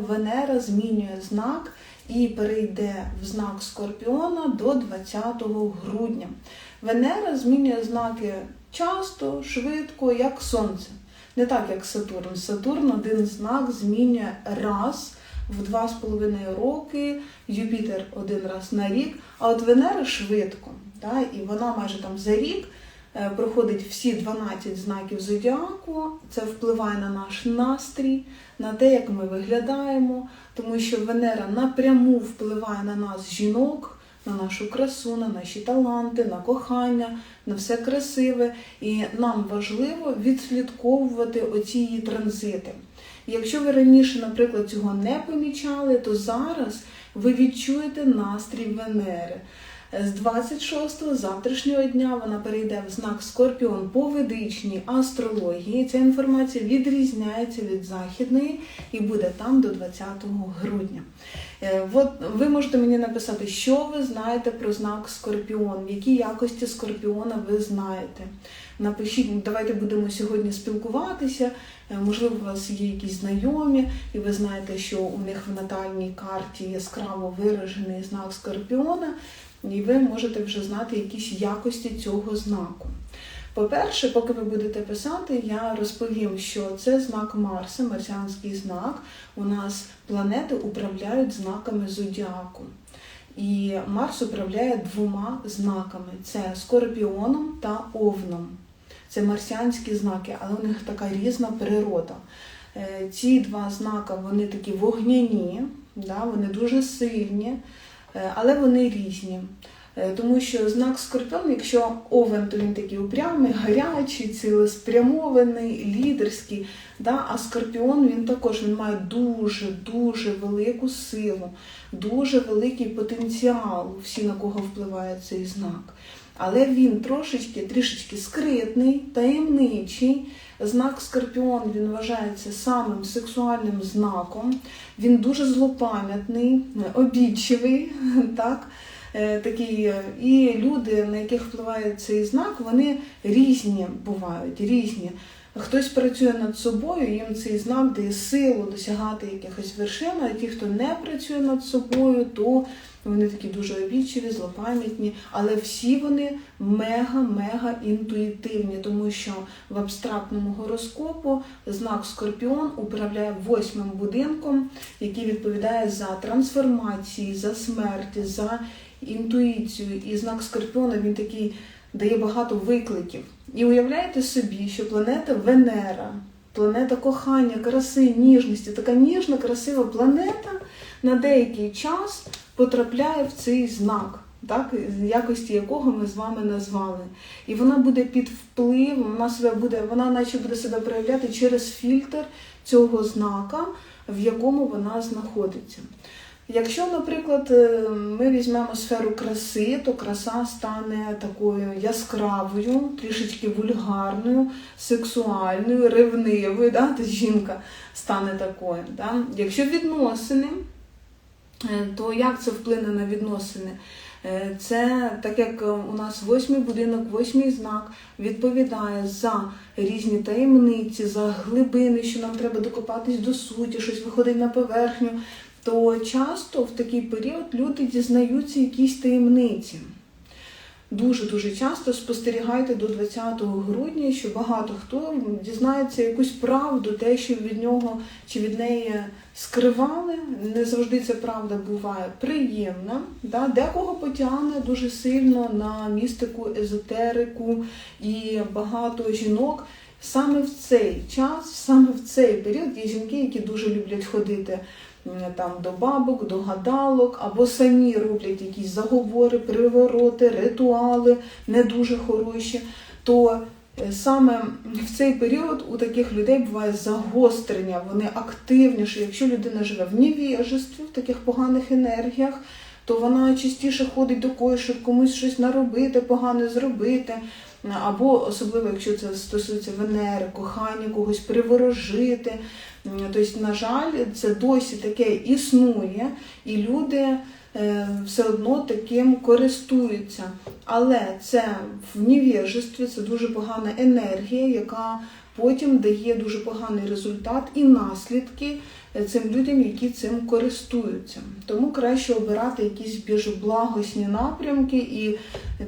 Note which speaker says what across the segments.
Speaker 1: Венера змінює знак і перейде в знак Скорпіона до 20 грудня. Венера змінює знаки часто, швидко, як Сонце. Не так, як Сатурн. Сатурн один знак змінює раз в два з половиною роки, Юпітер один раз на рік, а от Венера швидко. І вона майже там за рік проходить всі 12 знаків зодіаку. Це впливає на наш настрій, на те, як ми виглядаємо, тому що Венера напряму впливає на нас жінок, на нашу красу, на наші таланти, на кохання, на все красиве. І нам важливо відслідковувати оці її транзити. Якщо ви раніше, наприклад, цього не помічали, то зараз ви відчуєте настрій Венери. З 26 завтрашнього дня вона перейде в знак Скорпіон по ведичній астрології. Ця інформація відрізняється від західної і буде там до 20 грудня. Е, От ви можете мені написати, що ви знаєте про знак Скорпіон, які якості Скорпіона ви знаєте. Напишіть, давайте будемо сьогодні спілкуватися. Е, Можливо, у вас є якісь знайомі, і ви знаєте, що у них в натальній карті яскраво виражений знак Скорпіона, і ви можете вже знати якісь якості цього знаку. По-перше, поки ви будете писати, я розповім, що це знак Марса, марсіанський знак. У нас планети управляють знаками зодіаку. І Марс управляє двома знаками: це скорпіоном та овном. Це марсіанські знаки, але у них така різна природа. Е, Ці два знака вони такі вогняні, да, вони дуже сильні, але вони різні. Е, Тому що знак Скорпіон, якщо овен, то він такий упрямий, гарячий, цілеспрямований, лідерський. Да? А скорпіон він також він має дуже-дуже велику силу, дуже великий потенціал, всі на кого впливає цей знак. Але він трошечки, трішечки скритний, таємничий. Знак Скорпіон він вважається самим сексуальним знаком. Він дуже злопам'ятний, обічливий, так? Е, Такий, і люди, на яких впливає цей знак, вони різні бувають, різні. Хтось працює над собою, їм цей знак дає силу досягати якихось вершин, а ті, хто не працює над собою, то вони такі дуже обідчиві, злопам'ятні, але всі вони мега-мега інтуїтивні, тому що в абстрактному гороскопу знак Скорпіон управляє восьмим будинком, який відповідає за трансформації, за смерть, за інтуїцію. І знак Скорпіона він такий дає багато викликів. І уявляєте собі, що планета Венера, планета кохання, краси, ніжності, така ніжна, красива планета на деякий час потрапляє в цей знак, так, якості якого ми з вами назвали. І вона буде під впливом, вона себе буде, вона наче буде себе проявляти через фільтр цього знака, в якому вона знаходиться. Якщо, наприклад, е, ми візьмемо сферу краси, то краса стане такою яскравою, трішечки вульгарною, сексуальною, ревнивою, да? Тобто жінка стане такою. Да? Якщо відносини, е, то як це вплине на відносини? Е, Це так як у нас восьмий будинок, восьмий знак відповідає за різні таємниці, за глибини, що нам треба докопатись до суті, щось виходить на поверхню, то часто в такий період люди дізнаються якісь таємниці. Дуже-дуже часто спостерігайте до 20 грудня, що багато хто дізнається якусь правду, те, що від нього чи від неї скривали. Не завжди ця правда буває приємна. Да? Декого потягне дуже сильно на містику, езотерику і багато жінок. Саме в цей час, саме в цей період є жінки, які дуже люблять ходити там до бабок, до гадалок, або самі роблять якісь заговори, привороти, ритуали не дуже хороші. То е, саме в цей період у таких людей буває загострення, вони активніші. Якщо людина живе в невіжестві, в таких поганих енергіях, то вона частіше ходить до когось, щоб комусь щось наробити, погане зробити. Або особливо, якщо це стосується Венери, кохання когось приворожити. Тобто, на жаль, це досі таке існує, і люди е, все одно таким користуються. Але це в невіжестві, це дуже погана енергія, яка потім дає дуже поганий результат і наслідки е, цим людям, які цим користуються. Тому краще обирати якісь більш благосні напрямки і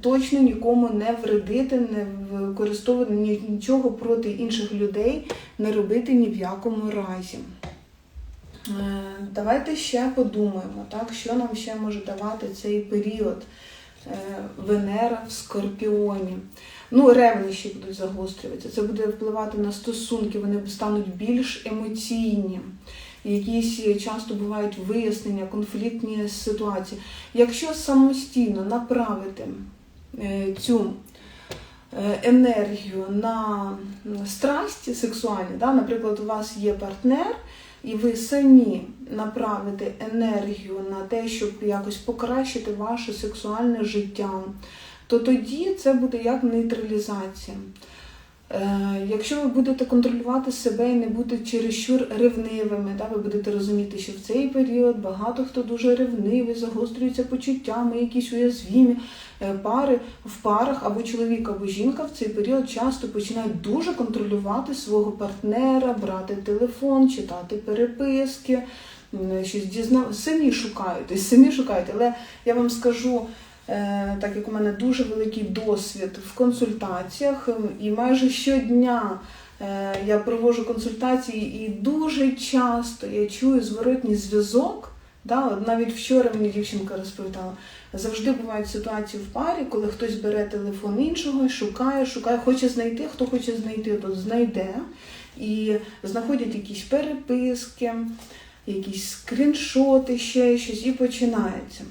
Speaker 1: точно нікому не вредити, не використовувати нічого проти інших людей, не робити ні в якому разі. Е, Давайте ще подумаємо, так, що нам ще може давати цей період е, Венера в Скорпіоні. Ну, ревнощі будуть загострюватися. Це буде впливати на стосунки, вони стануть більш емоційні. Якісь часто бувають вияснення, конфліктні ситуації. Якщо самостійно направити е, цю е, енергію на страсті сексуальні, да? наприклад, у вас є партнер, і ви самі направите енергію на те, щоб якось покращити ваше сексуальне життя, то тоді це буде як нейтралізація. Е, Якщо ви будете контролювати себе і не будете чересчур ревнивими, да, ви будете розуміти, що в цей період багато хто дуже ревнивий, загострюються почуттями, якісь уязвімі е, пари в парах або чоловік, або жінка в цей період часто починають дуже контролювати свого партнера, брати телефон, читати переписки, щось дізнав... самі шукають, самі шукають. Але я вам скажу. Е, так як у мене дуже великий досвід в консультаціях, е, і майже щодня е, я проводжу консультації, і дуже часто я чую зворотній зв'язок. Да, навіть вчора мені дівчинка розповідала, завжди бувають ситуації в парі, коли хтось бере телефон іншого, шукає, шукає, хоче знайти, хто хоче знайти, то знайде. І знаходять якісь переписки, якісь скріншоти, ще щось, і починається.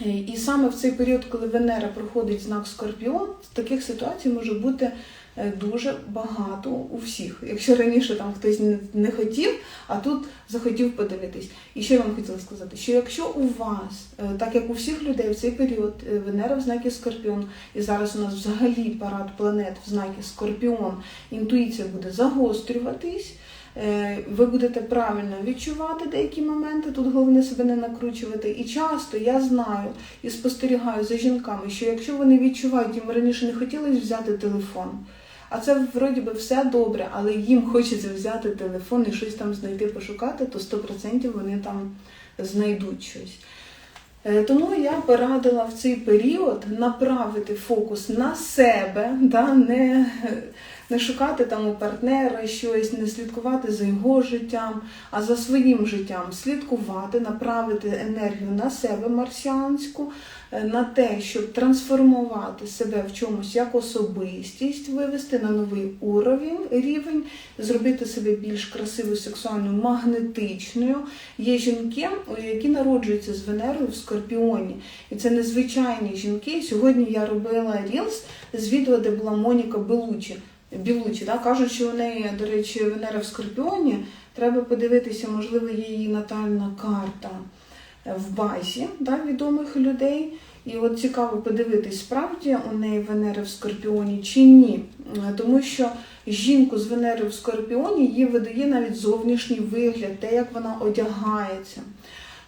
Speaker 1: І саме в цей період, коли Венера проходить знак Скорпіон, таких ситуацій може бути е, дуже багато у всіх. Якщо раніше там хтось не- хотів, а тут захотів подивитись. І що я вам хотіла сказати? Що якщо у вас, е, так як у всіх людей в цей період е, Венера в знакі Скорпіон, і зараз у нас взагалі парад планет в знакі Скорпіон, інтуїція буде загострюватись. Е, Ви будете правильно відчувати деякі моменти, тут головне себе не накручувати. І часто я знаю і спостерігаю за жінками, що якщо вони відчувають, їм раніше не хотілося взяти телефон, а це вроді би все добре, але їм хочеться взяти телефон і щось там знайти, пошукати, то 100% вони там знайдуть щось. Е, Тому я порадила в цей період направити фокус на себе, да, не, не шукати там у партнера щось, не слідкувати за його життям, а за своїм життям слідкувати, направити енергію на себе марсіанську, е, на те, щоб трансформувати себе в чомусь як особистість, вивести на новий уровень, рівень, зробити себе більш красивою, сексуальною, магнетичною. Є жінки, які народжуються з Венерою в Скорпіоні. І це незвичайні жінки. Сьогодні я робила рілс з відео, де була Моніка Белучі. Білучі, да? кажуть, що у неї, до речі, Венера в Скорпіоні. Треба подивитися, можливо, її натальна карта в базі да, відомих людей. І от цікаво подивитись, справді у неї Венера в Скорпіоні чи ні. Е, Тому що жінку з Венери в Скорпіоні її видає навіть зовнішній вигляд, те, як вона одягається.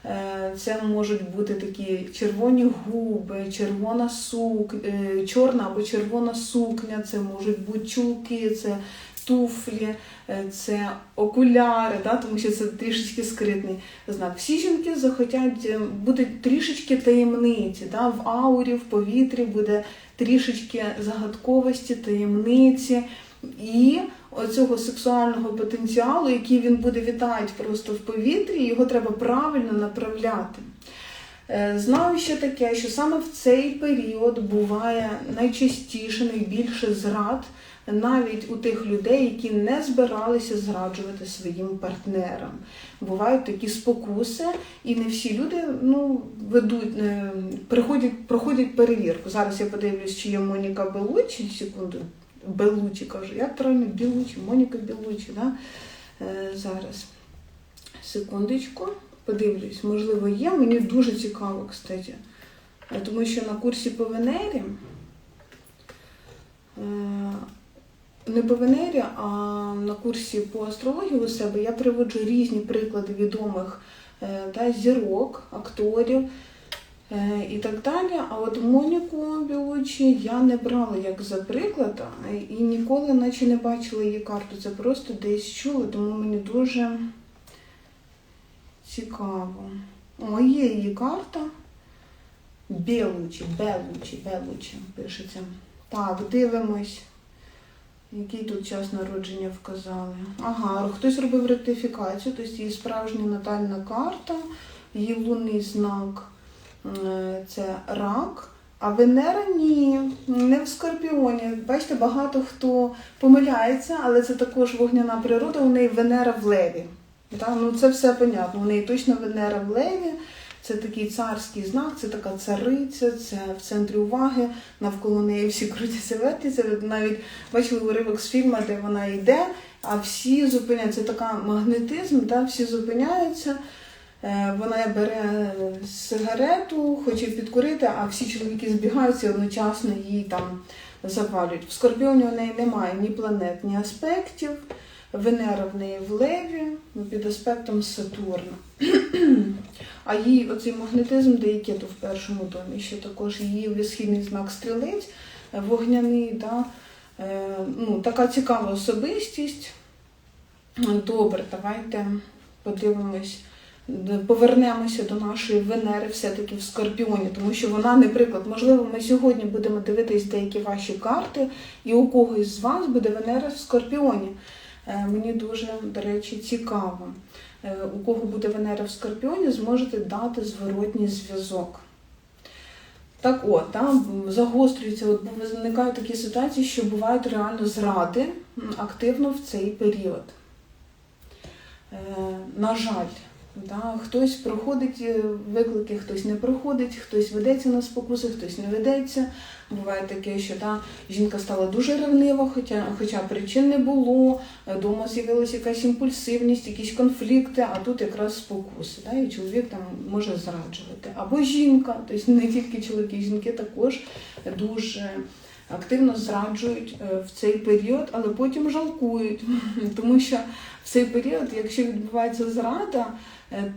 Speaker 1: Е, Це можуть бути такі червоні губи, червона сук, е, чорна або червона сукня, це можуть бути чулки, це туфлі, е, це окуляри, да, тому що це трішечки скритний знак. Всі жінки захотять бути трішечки таємниці, да, в аурі, в повітрі буде трішечки загадковості, таємниці і оцього сексуального потенціалу, який він буде вітати просто в повітрі, його треба правильно направляти. Е, Знаю ще таке, що саме в цей період буває найчастіше, найбільше зрад навіть у тих людей, які не збиралися зраджувати своїм партнерам. Бувають такі спокуси, і не всі люди ну, ведуть, е, приходять, проходять перевірку. Зараз я подивлюсь, чи є Моніка Белучі, секунду, Белучі кажу, як правильно Білучі, Моніка Білучі, да? Е, зараз. Секундочку, подивлюсь, можливо, є. Мені дуже цікаво, кстати. Е, Тому що на курсі по Венері, е, не по Венері, а на курсі по астрології у себе я приводжу різні приклади відомих е, та, зірок, акторів, і так далі. А от Моніку Білучі я не брала як за приклад і ніколи наче не бачила її карту. Це просто десь чула, тому мені дуже цікаво. О, є її карта. Белучі, Белучі, Белучі пишеться. Так, дивимось. Який тут час народження вказали? Ага, хтось робив ректифікацію, тобто її справжня натальна карта, її лунний знак е, це рак. А Венера ні, не в Скорпіоні. Бачите, багато хто помиляється, але це також вогняна природа, у неї Венера в леві. Так? Ну, це все понятно. У неї точно Венера в леві. Це такий царський знак, це така цариця, це в центрі уваги, навколо неї всі крутяться, вертяться. Навіть бачили уривок з фільму, де вона йде, а всі зупиняються. Це така магнетизм, да? всі зупиняються. Е, Вона бере сигарету, хоче підкурити, а всі чоловіки збігаються і одночасно її там запалюють. В Скорпіоні у неї немає ні планет, ні аспектів. Венера в неї в леві під аспектом Сатурна. А її оцей магнетизм дає кету в першому домі, ще також її висхідний знак стрілець, е, вогняний, да? е, ну, така цікава особистість. Добре, давайте подивимось, повернемося до нашої Венери все-таки в Скорпіоні, тому що вона, наприклад, можливо, ми сьогодні будемо дивитись деякі ваші карти, і у когось з вас буде Венера в Скорпіоні. Е, Мені дуже, до речі, цікаво. Е, У кого буде Венера в Скорпіоні, зможете дати зворотній зв'язок. Так от, там загострюється, от виникають такі ситуації, що бувають реально зради активно в цей період. Е, на жаль, да, хтось проходить е, виклики, хтось не проходить, хтось ведеться на спокуси, хтось не ведеться. Буває таке, що да, жінка стала дуже ревнива, хоча, хоча причин не було, вдома з'явилася якась імпульсивність, якісь конфлікти, а тут якраз спокуси. Да, і чоловік там може зраджувати. Або жінка, тобто не тільки чоловіки, жінки також дуже активно зраджують е, в цей період, але потім жалкують, тому що в цей період, якщо відбувається зрада, е,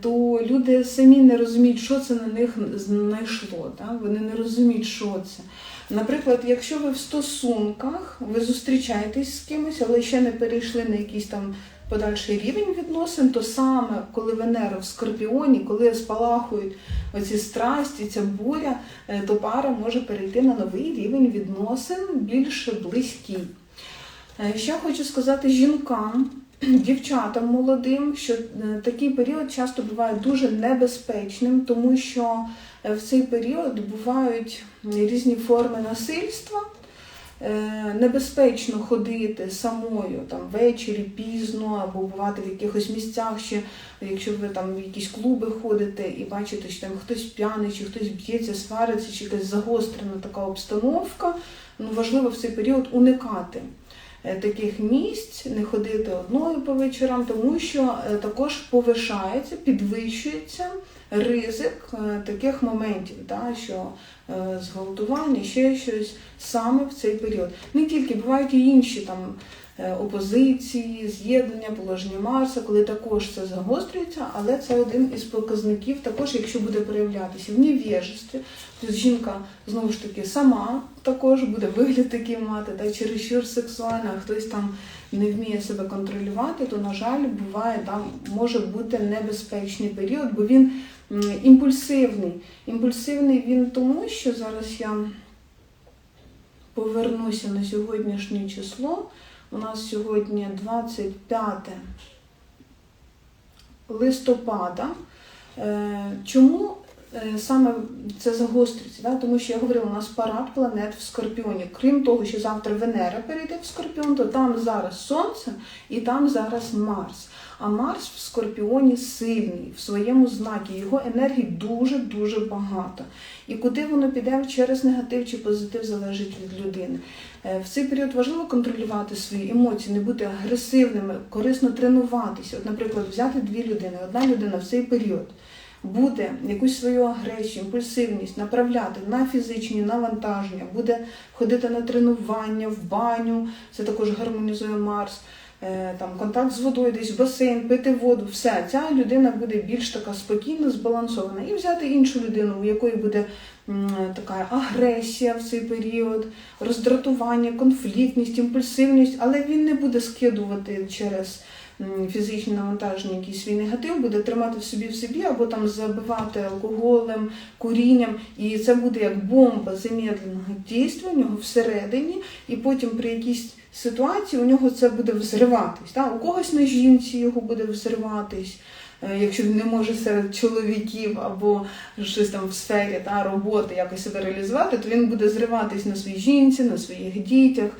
Speaker 1: то люди самі не розуміють, що це на них знайшло. Да? Вони не розуміють, що це. Наприклад, якщо ви в стосунках, ви зустрічаєтесь з кимось, але ще не перейшли на якийсь там подальший рівень відносин, то саме коли Венера в Скорпіоні, коли спалахують оці страсті, ця буря, е, то пара може перейти на новий рівень відносин, більш близький. Е, Ще хочу сказати жінкам, дівчатам молодим, що е, такий період часто буває дуже небезпечним, тому що е, в цей період бувають різні форми насильства. Е, Небезпечно ходити самою там ввечері, пізно, або бувати в якихось місцях ще, якщо ви там в якісь клуби ходите і бачите, що там хтось п'яний, чи хтось б'ється, свариться, чи якась загострена така обстановка. Ну важливо в цей період уникати таких місць, не ходити одною по вечорам, тому що е, також повишається, підвищується ризик е, таких моментів, та що е, зґвалтування, ще щось саме в цей період. Не тільки бувають і інші там е, опозиції, з'єднання, положення Марса, коли також це загострюється, але це один із показників, також якщо буде проявлятися в невіжестві, то жінка знову ж таки сама також буде вигляд такий мати, та чересчур а хтось там не вміє себе контролювати, то, на жаль, буває, там може бути небезпечний період, бо він імпульсивний. Імпульсивний він тому, що зараз я повернуся на сьогоднішнє число. У нас сьогодні 25 листопада. Е, Чому саме це загострюється? Да? Тому що я говорила, у нас парад планет в Скорпіоні. Крім того, що завтра Венера перейде в Скорпіон, то там зараз Сонце і там зараз Марс. А Марс в Скорпіоні сильний в своєму знакі. Його енергії дуже-дуже багато. І куди воно піде через негатив чи позитив залежить від людини. Е, В цей період важливо контролювати свої емоції, не бути агресивними, корисно тренуватися. От, наприклад, взяти дві людини. Одна людина в цей період буде якусь свою агресію, імпульсивність направляти на фізичні навантаження, буде ходити на тренування, в баню, це також гармонізує Марс. е, там контакт з водою, десь в басейн, пити воду, все, ця людина буде більш така спокійна, збалансована. І взяти іншу людину, у якої буде така агресія в цей період, роздратування, конфліктність, імпульсивність, але він не буде скидувати через фізичні навантаження якийсь свій негатив, буде тримати в собі в собі або там забивати алкоголем, курінням, і це буде як бомба замедленого дійства у нього всередині, і потім при якійсь ситуації у нього це буде взриватись. Та? У когось на жінці його буде взриватись. е, Якщо він не може серед чоловіків або щось там в сфері та, роботи якось себе реалізувати, то він буде зриватись на своїй жінці, на своїх дітях.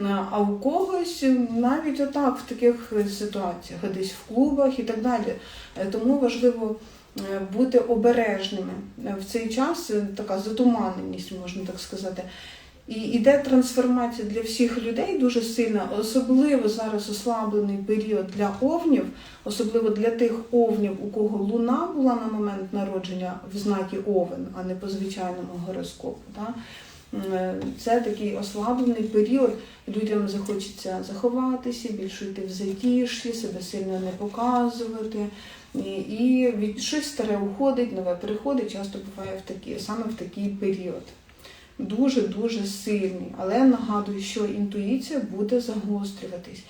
Speaker 1: На- А у когось навіть отак в таких ситуаціях, десь в клубах і так далі. Е, Тому важливо е, бути обережними. Е, В цей час е, така затуманеність, можна так сказати. І іде трансформація для всіх людей дуже сильна, особливо зараз ослаблений період для овнів, особливо для тих овнів, у кого луна була на момент народження в знакі овен, а не по звичайному гороскопу. Да? Е, Це такий ослаблений період. Людям захочеться заховатися, більше йти в затіші, себе сильно не показувати. І, від щось старе уходить, нове приходить, часто буває в такі, саме в такий період. Дуже дуже сильний. Але нагадую, що інтуїція буде загострюватись.